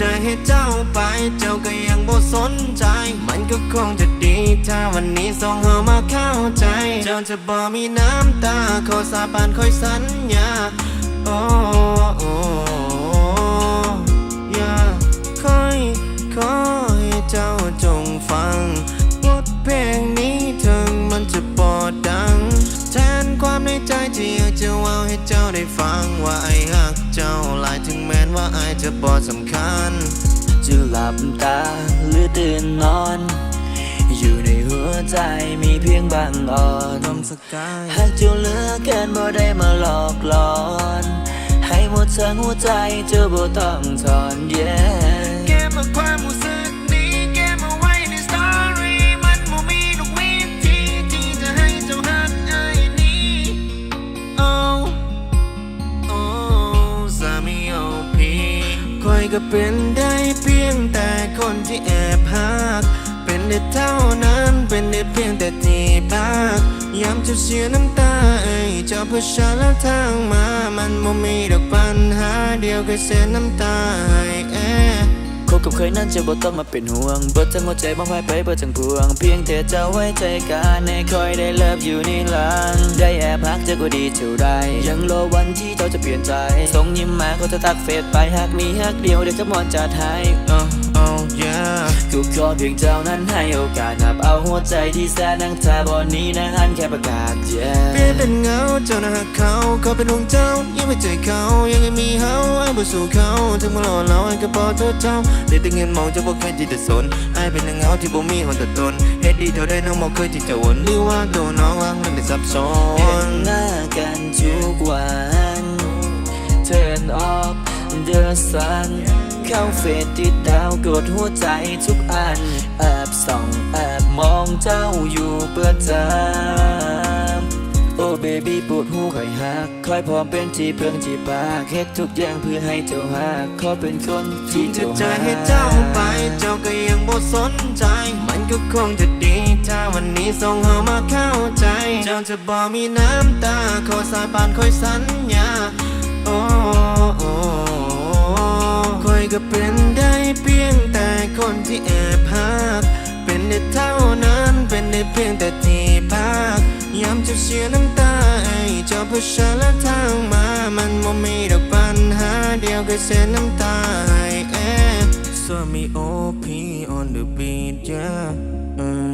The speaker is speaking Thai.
จะให้เจ้าไป เจ้าก็ยังบ่สนใจ มันก็คงจะดี ถ้าวันนี้สองเฮามาเข้าใจ เจ้าจะบ่มีน้ำตาขอสาบานคอยสัญญา โอ้โอ้อย่าคอยขอให้เจ้าจงฟังบทเพลงนี้ถึงมันจะบอดดัง แทนความในใจที่อยากจะเว่าให้เจ้าได้ฟังว่าไอ้หักเจ้าหลายถึง ว่าไอ้จะบอดสำคัญ จะหลับตาหรือตื่นนอน อยู่ในหัวใจมีเพียงบางอ่อนทำสกายหากเจ้าเหลือเกินบ่ได้มาหลอกหลอน ให้หมดทั้งหัวใจเจ้าบ่ต้องถอนเย้ อยก็เป็นได้เพียงแต่คนที่แอบหัก เป็นได้เท่านั้นเป็นได้เพียงแต่ที่ปากย้ำจะเสียน้ำตาเอ้ยเจ้าเพื่อฉันและทางมา มันบ่มีดอกปัญหาเดียวก็เสียน้ำตาให้ นั้นจะบ่ต้องมาเป็นห่วงเบิดทั้งหัวใจมองไปไปเบิดทั้งพวง เพียงแต่เจ้าไว้ใจกันให้คอยได้เลิฟอยู่นี่หลัง ได้แอบพักจะก็ดีเท่าไร ยังรอวันที่เจ้าจะเปลี่ยนใจส่งยิ้มมาก็จะทักเฟซไปหากมีฮักเดียวเดี๋ยวจะมอนจัดให้ Oh oh yeah ขอเพียงเจ้านั้นให้โอกาสนับเอาหัวใจที่แสนนังทาบอนนี้นะหันแค่ประกาศ yeah เปลี่ยนเป็นเงาเจ้านะหักเขาเขาเป็นห่วงเจ้ายังไม่เจอเขายังไม่มีเขาไอ้บ่สู่เขาถึงมาหล่อเราไอ้ก็บอกโทษเจ้าได้แต่เงินมองจะบ่เคยจิตสนไอ้เป็นเงาที่บ่มีหัวตัวตนเฮ็ดดีเท่าใดน้องบ่เคยจิตจะวนหรือว่าตัวน้องรักมันได้ซับซ้อเห็นนหน้ากันทุกวัน Turn off the sun เข้าเฟซติดดาวกดหัวใจทุกอัน แอบส่องแอบมองเจ้าอยู่เปิดจามโอ้เบบี้ปวดหูคอยหักคอยพร้อมเป็นที่เพื่องที่ปากเฮ็ดทุกอย่างเพื่อให้เจ้าหักขอเป็นคนที่จะเจ้าใหักให้เจ้าไป เจ้าก็ยังบ่สนใจ มันก็คงจะดีถ้าวันนี้ส่งเฮามาเข้าใจ เจ้าจะบ่มีน้ำตาขอสาบานคอยสัญญาโอ้ ก็เป็นได้เพียงแต่คนที่แอบหัก เป็นได้เท่านั้นเป็นได้เพียงแต่ที่พักย้ำจะเสียน้ำตาไอ้เจ้าผู้ชายและทางมา มันบ่มีดอกปัญหาเดียวก็เสียน้ำตาให้เอ๊ะ So me OP on the beat yeah uh.